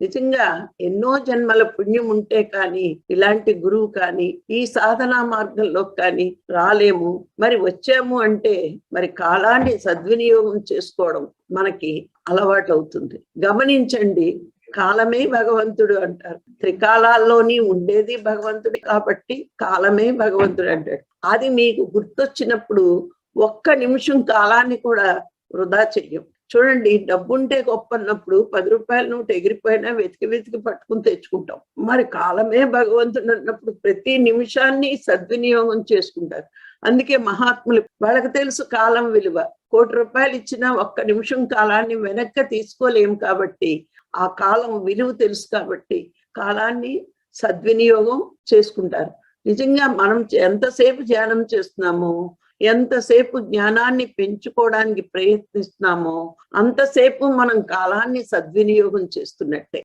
నిజంగా ఎన్నో జన్మల పుణ్యం ఉంటే కానీ ఇలాంటి గురువు కానీ ఈ సాధనా మార్గంలో కానీ రాలేము. మరి వచ్చాము అంటే మరి కాలాన్ని సద్వినియోగం చేసుకోవడం మనకి అలవాటు అవుతుంది గమనించండి కాలమే భగవంతుడు అంటారు. త్రికాలాల్లోని ఉండేది భగవంతుడు కాబట్టి కాలమే భగవంతుడు అంటాడు. అది మీకు గుర్తొచ్చినప్పుడు ఒక్క నిమిషం కాలాన్ని కూడా వృధా చెయ్యం చూడండి డబ్బుంటే గొప్ప అన్నప్పుడు పది రూపాయల నోటు ఎగిరిపోయినా వెతికి వెతికి పట్టుకుని తెచ్చుకుంటాం. మరి కాలమే భగవంతుడు అన్నప్పుడు ప్రతి నిమిషాన్ని సద్వినియోగం చేసుకుంటారు. అందుకే మహాత్ములు వాళ్ళకి తెలుసు కాలం విలువ. కోటి రూపాయలు ఇచ్చినా ఒక్క నిమిషం కాలాన్ని వెనక్కి తీసుకోలేము కాబట్టి ఆ కాలం విలువ తెలుసు కాబట్టి కాలాన్ని సద్వినియోగం చేసుకుంటారు. నిజంగా మనం ఎంతసేపు ధ్యానం చేస్తున్నామో ఎంతసేపు జ్ఞానాన్ని పెంచుకోవడానికి ప్రయత్నిస్తున్నామో అంతసేపు మనం కాలాన్ని సద్వినియోగం చేస్తున్నట్టే.